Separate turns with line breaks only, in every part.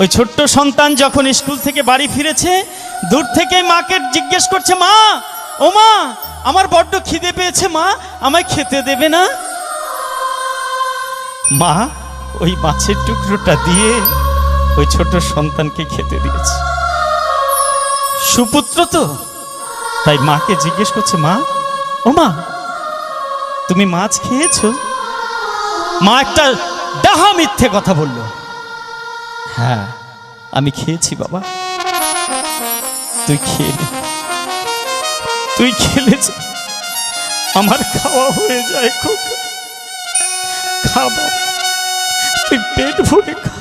ওই ছোট্ট সন্তান যখন স্কুল থেকে বাড়ি ফিরেছে, দূর থেকে মাকে জিজ্ঞেস করছে, মা, ও মা, আমার বড্ড খিদে পেয়েছে, মা, আমায় খেতে দেবে না? মা ওই মাছের টুকরোটা দিয়ে ওই ছোট সন্তানকে খেতে দিয়েছে। সুপুত্র তো? তাই মাকে জিজ্ঞেস করছে, মা, ও মা, তুমি মাছ খেয়েছো? মা একটা ডাহা মিথ্যে কথা বলল। হ্যাঁ আমি খেয়েছি বাবা। তুই খেয়ে তুই খেলে। আমার খাওয়া হয়ে যায় খুব। খা তুই পেট ভরে খা।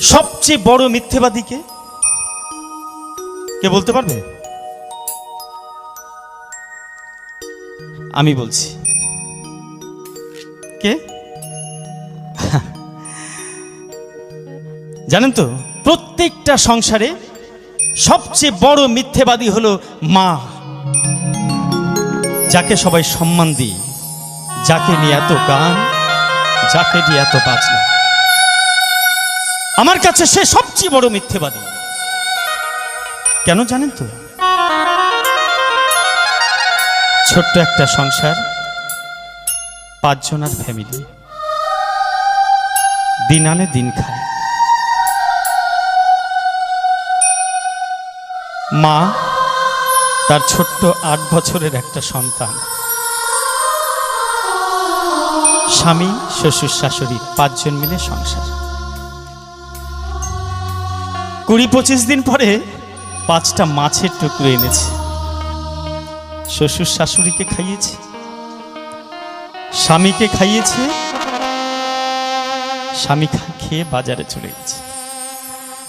সবচেয়ে বড় মিথ্যেবাদীকে কে বলতে পারবে? আমি বলছি। জানেন তো, প্রত্যেকটা সংসারে সবচেয়ে বড় মিথ্যেবাদী হলো মা। যাকে সবাই সম্মান দিই, যাকে নিয়ে এত গান, যাকে নিয়ে এত বাজনা। আমার কাছে সে সবচেয়ে বড় মিথ্যেবাদী। কেন জানেন তো? ছোট্ট একটা সংসার, পাঁচজনার ফ্যামিলি। দিন আনে দিন খায়। মা, তার ছোট্ট আট বছরের একটা সন্তান। স্বামী, শ্বশুর, শাশুড়ি, পাঁচজন মিলে সংসার। কুড়ি পঁচিশ দিন পরে পাঁচটা মাছের টুকরো এনেছে। শ্বশুর শাশুড়িকে খাইয়েছে। স্বামীকে খাইয়েছে। স্বামী খেয়ে বাজারে চলে গেছে।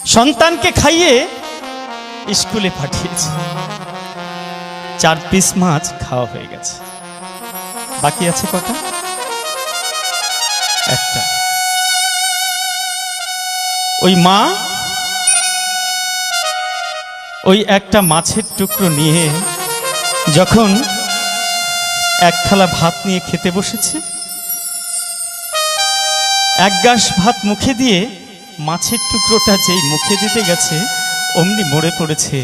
সন্তানকে খাইয়ে স্কুলে পাঠিয়েছে। চার পিস মাছ খাওয়া হয়ে গেছে। বাকি আছে কটা? একটা। ওই মা ওই একটা মাছের টুকরো নিয়ে যখন এক থালা ভাত নিয়ে খেতে বসেছে, এক গাস ভাত মুখে দিয়ে মাছের টুকরোটা যেই মুখে দিতে গেছে অমনি মরে পড়েছে,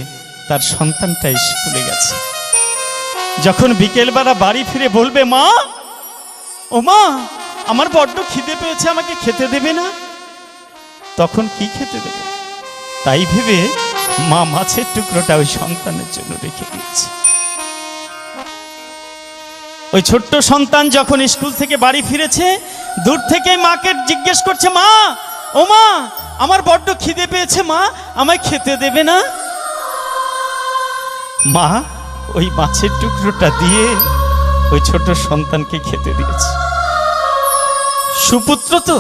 তার সন্তানটা স্কুলে গেছে। যখন বিকেলবেলা বাড়ি ফিরে বলবে, মা, ও মা, আমার বড্ড খিদে পেয়েছে, আমাকে খেতে দেবে না? তখন কি খেতে দেবে? তাই ভেবে মা মাছের টুকরোটা ওই সন্তানের জন্য রেখে দিয়েছে। ওই ছোট্ট সন্তান যখন স্কুল থেকে বাড়ি ফিরেছে, দূর থেকে মাকে জিজ্ঞেস করছে, মা, ও মা আমার বড্ড খিদে পেয়েছে মা। আমায় খেতে দেবে না? মা ওই মাছের টুকরোটা দিয়ে ওই ছোট সন্তানকে খেতে দিয়েছে। সুপুত্র তো?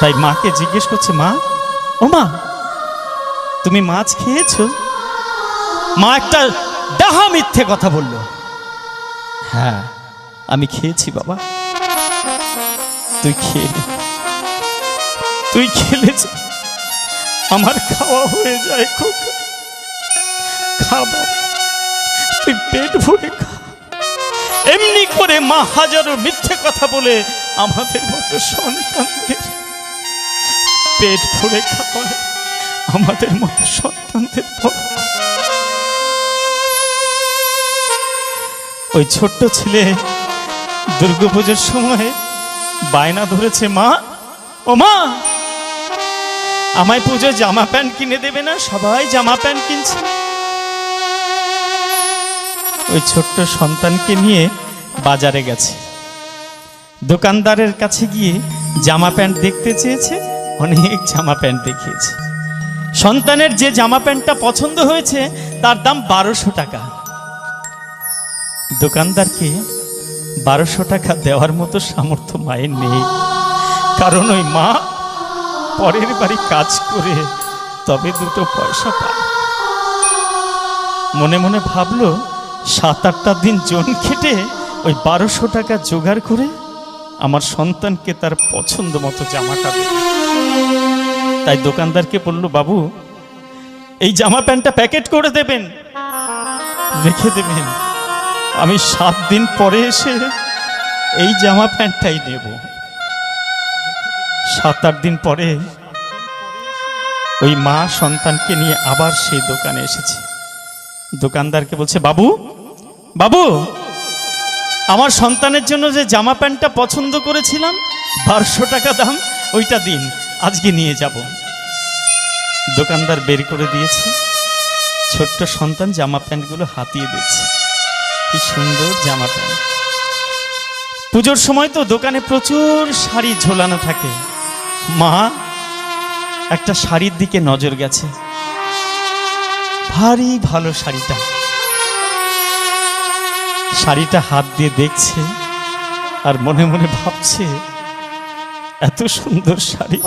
তাই মাকে জিজ্ঞেস করছে মা ও মা তুমি মাছ খেয়েছো? মা একটা ডাহা মিথ্যে কথা বলল। হ্যাঁ আমি খেয়েছি বাবা। তুই খেয়ে। তুই খেলে যা। আমার খাওয়া হয়ে যায় খুব খা বাবা, তুই পেট ভরে খা এমনি করে মা হাজারো মিথ্যে কথা বলে আমাদের মতো সন্তানদের পেট ভরে খাওয়ায়, আমাদের মতো সন্তানদের বড় ওই ছোট্ট ছেলে দুর্গাপুজোর সময় বায়না ধরেছে, মা, ও মা আমায় পুজো জামা প্যান্ট কিনে দেবে না? সবাই জামা প্যান্ট কিনছে। ওই ছোট্ট সন্তানকে নিয়ে বাজারে গেছে। দোকানদারের কাছে গিয়ে জামা প্যান্ট দেখতে চেয়েছে, অনেক জামা প্যান্ট দেখিয়েছে। সন্তানের যে জামা প্যান্টটা পছন্দ হয়েছে, তার দাম বারোশো টাকা। দোকানদারকে বারোশো টাকা দেওয়ার মতো সামর্থ্য মায়ের নেই। কারণ ওই মা পরের বাড়ি কাজ করে তবে দুটো পয়সা পায়। মনে মনে ভাবলো, সাত আটটা দিন জন খেটে ওই বারোশো টাকা জোগাড় করে আমার সন্তানকে তার পছন্দ মতো জামাটা তাই দোকানদারকে বলল, বাবু, এই জামা প্যান্টটা প্যাকেট করে দেবেন। রেখে দেবেন। আমি সাত দিন পরে এসে এই জামা প্যান্টটাই নেব। সাত আট দিন পরে ওই মা সন্তানকে নিয়ে আবার সেই দোকানে এসেছে। দোকানদারকে বলছে, বাবু বাবু, আমার সন্তানের জন্য যে জামা প্যান্টটা পছন্দ করেছিলাম, বারোশো টাকা দাম, ওইটা দিন, আজকে নিয়ে যাব। দোকানদার বের করে দিয়েছে, ছোট্ট সন্তান জামা প্যান্টগুলো হাতিয়ে দিচ্ছে কি সুন্দর জামা প্যান্ট। পুজোর সময় তো দোকানে প্রচুর শাড়ি ঝোলানো থাকে। মা, একটা শাড়ির দিকে নজর গেছে ভারী ভালো শাড়িটা শাড়িটা হাত দিয়ে দেখছে আর মনে মনে ভাবছে, এত সুন্দর শাড়ি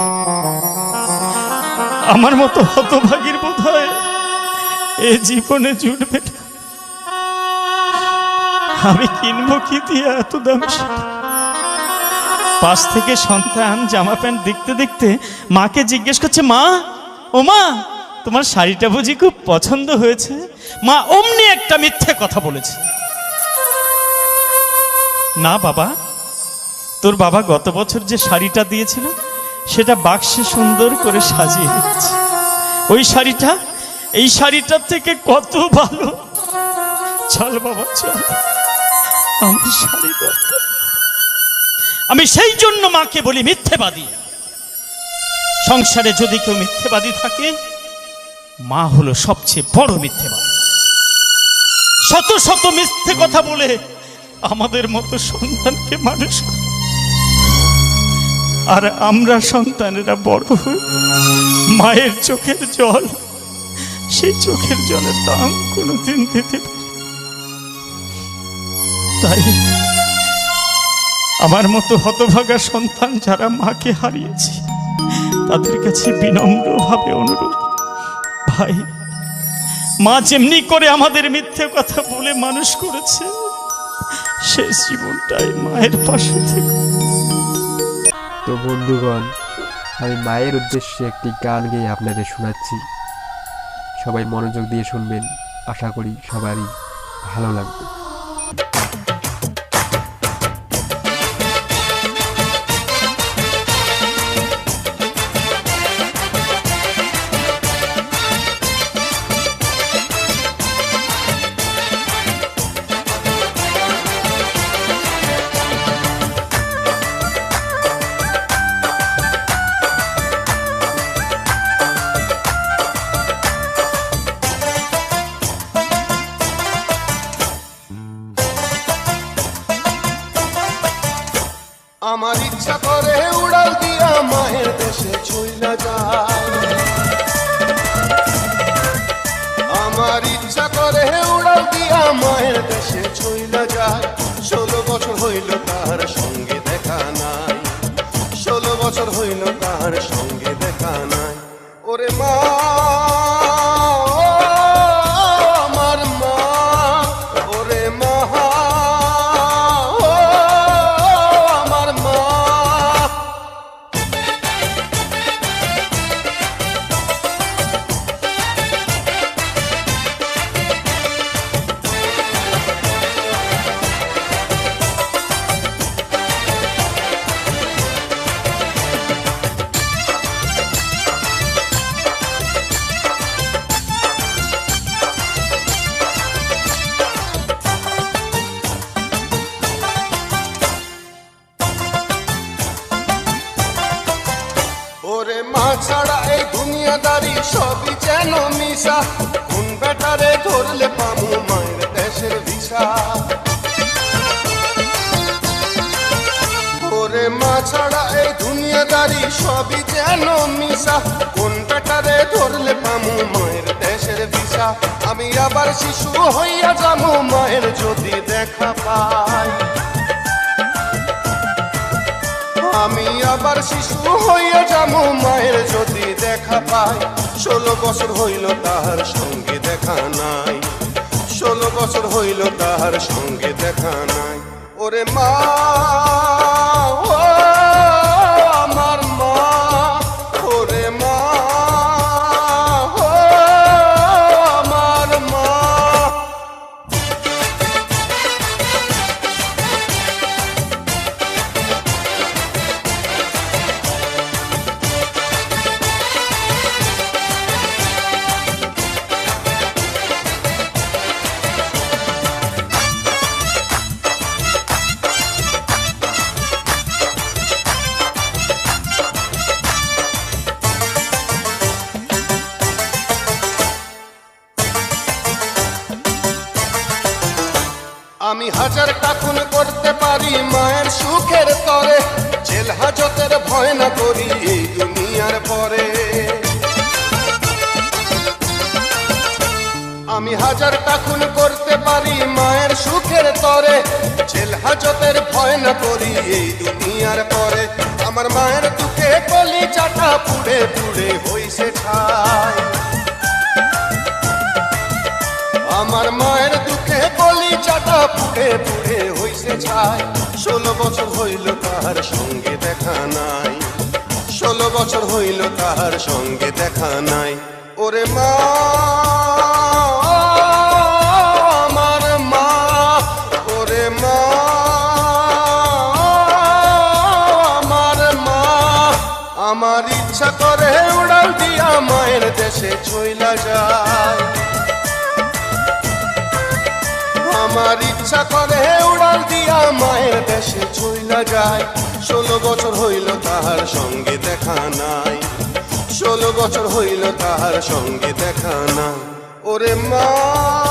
আমার মতো হতভাগীর বোধ হয় এ জীবনে জুটবে। আমি কিনবো কি দিয়ে এত দাম শাড়ি? পাশ থেকে সন্তান জামা প্যান্ট দেখতে দেখতে মাকে জিজ্ঞেস করছে, মা, ও মা, তোমার শাড়িটা বুঝি খুব পছন্দ হয়েছে? মা অমনি একটা মিথ্যে কথা বলেছে। না বাবা, তোর বাবা গত বছর যে শাড়িটা দিয়েছিল, সেটা বাক্সে সুন্দর করে সাজিয়ে রেখেছে ওই শাড়িটা, এই শাড়িটার থেকে কত ভালো? চল বাবা, চল। আমার শাড়ি দরকার। আমি সেই জন্য মাকে বলি মিথ্যেবাদী। সংসারে যদি কেউ মিথ্যেবাদী থাকে, মা হলো সবচেয়ে বড় মিথ্যেবাদী। শত শত মিথ্যে কথা বলে আমাদের মতো সন্তানকে মানুষ আর আমরা সন্তানেরা বড় মায়ের চোখের জল, সেই চোখের জলের দাম কোনোদিন দিতে পারি তাই আমার মতো হতভাগা সন্তান যারা মাকে হারিয়েছে, তাদের কাছে বিনম্রভাবে অনুরোধ। ভাই, মা যেমনি করে আমাদের মিথ্যে কথা বলে মানুষ করেছে, শেষ জীবনটাই মায়ের পাশে থেকে।
তো বন্ধুগণ, আমি মায়ের উদ্দেশ্যে একটি গান গেয়ে আপনাদের শোনাচ্ছি। সবাই মনোযোগ দিয়ে শুনবেন। আশা করি সবারই ভালো লাগবে।
ছাড়া এই দুনিয়াদারি সবই যেন মিশা। কোন বেটারে ধরলে পামু মায়ের দেশের ভিসা। ওরে মা ছাড়া এই দুনিয়াদারি সবই যেন মিশা। কোন বেটারে ধরলে পামু মায়ের দেশের ভিসা। আমি আবার শিশু হইয়া যামু মায়ের যদি দেখা পাই। আমি আবার শিশু হইয়া যাব, মায়ের যদি দেখা পাই। ষোলো বছর হইল তাহার সঙ্গে দেখা নাই। ষোলো বছর হইল তাহার সঙ্গে দেখা নাই। ওরে মা হাজারটা খুন করতে পারি মায়ের সুখের তরে। জেল হাজতের ভয় না করি এই দুনিয়ার পরে। আমি হাজারটা খুন করতে পারি মায়ের সুখের তরে। জেল হাজতের ভয় না করি এই দুনিয়ার পরে। আমার মায়ের দুঃখে কলি চাটা পুড়ে পুড়ে হইছে ছাই আমার দুঃখে চাটা পুড়ে পুড়ে হইছে ছাই। ষোলো বছর হইল তাহার সঙ্গে দেখা নাই। ষোলো বছর হইল তাহার সঙ্গে দেখা নাই। ওরে মা, আমার ইচ্ছা করে উড়াল দিয়া মায়ের দেশে চইলা যায় আমার ইচ্ছা করে উড়াল দিয়া মায়ের দেশে চইলা যায়। ষোলো বছর হইল তাহার সঙ্গে দেখা নাই। ষোলো বছর হইল তাহার সঙ্গে দেখা নাই। ওরে মা!